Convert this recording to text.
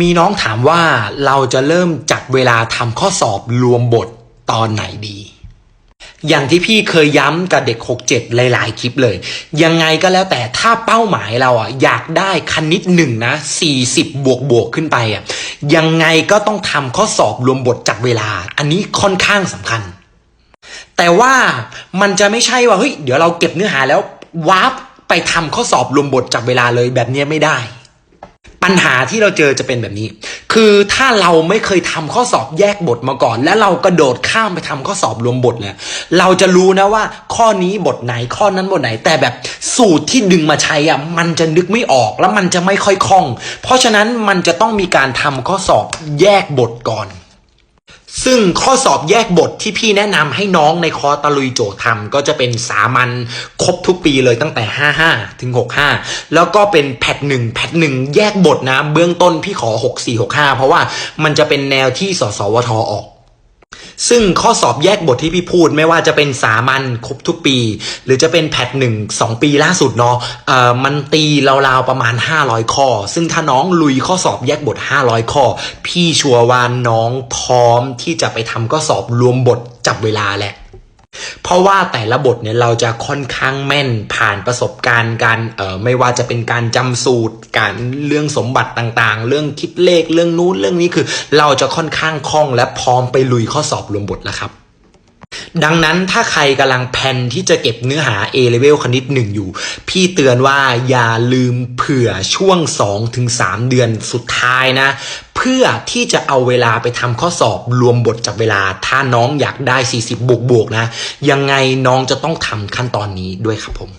มีน้องถามว่าเราจะเริ่มจัดเวลาทำข้อสอบรวมบทตอนไหนดี อย่างที่พี่เคยย้ำกับเด็ก 67 หลาย ๆ คลิปเลย ยังไงก็แล้วแต่ถ้าเป้าหมายเราอะอยากได้คณิตหนึ่งนะ 40 บวกบวกขึ้นไปอะยังไงก็ต้องทำข้อสอบรวมบทจัดเวลา อันนี้ค่อนข้างสำคัญ แต่ว่ามันจะไม่ใช่ว่าเฮ้ยเดี๋ยวเราเก็บเนื้อหาแล้ววาร์ปไปทำข้อสอบรวมบทจับเวลาเลยแบบนี้ไม่ได้ ปัญหาที่เราเจอจะเป็นแบบนี้ คือถ้าเราไม่เคยทำข้อสอบแยกบทมาก่อน และเรากระโดดข้ามไปทำข้อสอบรวมบทเนี่ยเราจะรู้นะว่าข้อนี้บทไหนข้อนั้นบทไหน แต่แบบสูตรที่ดึงมาใช้อะมันจะนึกไม่ออกแล้วมันจะไม่ค่อยคล่อง เพราะฉะนั้นมันจะต้องมีการทำข้อสอบแยกบทก่อน ซึ่งข้อสอบแยกบทที่พี่แนะนำให้น้องในคอตะลุยโจทย์ทำก็จะเป็นสามัญครบทุกปีเลยตั้งแต่ 55 ถึง 65 แล้วก็เป็นแพทหนึ่งแพทหนึ่งแยกบทนะ เบื้องต้นพี่ขอ 64 65 เพราะว่ามันจะเป็นแนวที่สสวทออก ซึ่งข้อสอบแยกบทที่พี่พูดไม่ว่าจะเป็นสามัญครบทุกปี หรือจะเป็นแพทหนึ่งสองปีล่าสุดเนาะเอ่อมันตีราวๆประมาณ 500 ข้อ ซึ่งถ้าน้องลุยข้อสอบแยกบท 500 ข้อ พี่ชัวร์ว่าน้องพร้อมที่จะไปทำข้อสอบรวมบทจับเวลาแหละ เพราะว่าแต่ละบทเนี่ยเราจะค่อนข้างแม่นผ่านประสบการณ์การเอ่อไม่ว่าจะเป็นการจำสูตร การเรื่องสมบัติต่างๆ เรื่องคิดเลขเรื่องนู้นเรื่องนี้คือ เราจะค่อนข้างคล่องและพร้อมไปลุยข้อสอบรวมบทแล้วครับดังนั้นถ้าใครกำลังแพนที่จะเก็บเนื้อหา A level คณิตหนึ่งอยู่ พี่เตือนว่าอย่าลืมเผื่อช่วง 2-3 เดือนสุดท้ายนะ พื่อที่จะเอาเวลาไปทำข้อสอบรวมบทจากเวลา ถ้าน้องอยากได้ 40 บวกบวกนะ ยังไงน้องจะต้องทำขั้นตอนนี้ด้วยครับผม